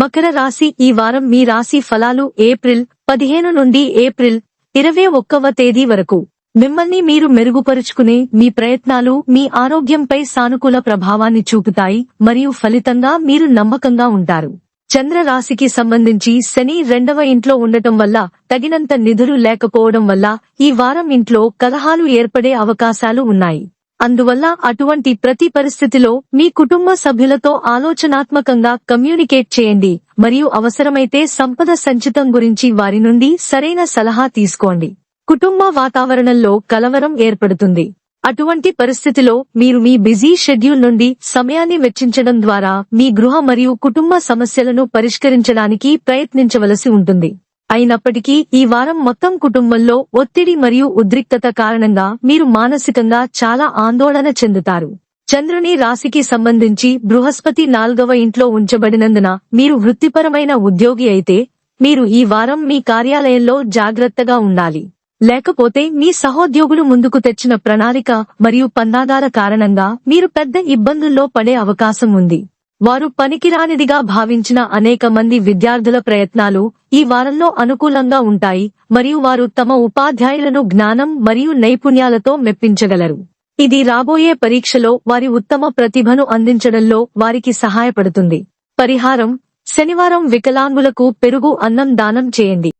మకర రాశి ఈ వారం మీ రాశి ఫలాలు ఏప్రిల్ పదిహేను నుండి ఏప్రిల్ ఇరవై ఒక్కవ తేదీ వరకు. మిమ్మల్ని మీరు మెరుగుపరుచుకునే మీ ప్రయత్నాలు మీ ఆరోగ్యంపై సానుకూల ప్రభావాన్ని చూపుతాయి మరియు ఫలితంగా మీరు నమ్మకంగా ఉంటారు. చంద్ర రాశికి సంబంధించి శని రెండవ ఇంట్లో ఉండటం వల్ల తగినంత నిధులు లేకపోవడం వల్ల ఈ వారం ఇంట్లో కలహాలు ఏర్పడే అవకాశాలు ఉన్నాయి. అందువల్ల అటువంటి ప్రతి పరిస్థితిలో మీ కుటుంబ సభ్యులతో ఆలోచనాత్మకంగా కమ్యూనికేట్ చేయండి. మరియు అవసరమైతే సంపద సంచితం గురించి వారి నుండి సరైన సలహా తీసుకోండి. కుటుంబ వాతావరణంలో కలవరం ఏర్పడుతుంది. అటువంటి పరిస్థితిలో మీరు మీ బిజీ షెడ్యూల్ నుండి సమయాన్ని వెచ్చించడం ద్వారా మీ గృహ మరియు కుటుంబ సమస్యలను పరిష్కరించడానికి ప్రయత్నించవలసి ఉంటుంది. అయినప్పటికీ ఈ వారం మొత్తం కుటుంబంలో ఒత్తిడి మరియు ఉద్రిక్తత కారణంగా మీరు మానసికంగా చాలా ఆందోళన చెందుతారు. చంద్రుని రాశికి సంబంధించి బృహస్పతి నాల్గవ ఇంట్లో ఉంచబడినందున మీరు వృత్తిపరమైన ఉద్యోగి అయితే మీరు ఈ వారం మీ కార్యాలయంలో జాగ్రత్తగా ఉండాలి. లేకపోతే మీ సహోద్యోగులు ముందుకు తెచ్చిన ప్రణాళిక మరియు పన్నాగాల కారణంగా మీరు పెద్ద ఇబ్బందుల్లో పడే అవకాశం ఉంది. వారు పనికిరానిదిగా భావించిన అనేక మంది విద్యార్థుల ప్రయత్నాలు ఈ వారంలో అనుకూలంగా ఉంటాయి మరియు వారు తమ ఉపాధ్యాయులను జ్ఞానం మరియు నైపుణ్యాలతో మెప్పించగలరు. ఇది రాబోయే పరీక్షలో వారి ఉత్తమ ప్రతిభను అందించడంలో వారికి సహాయపడుతుంది. పరిహారం శనివారం వికలాంగులకు పెరుగు అన్నం దానం చేయండి.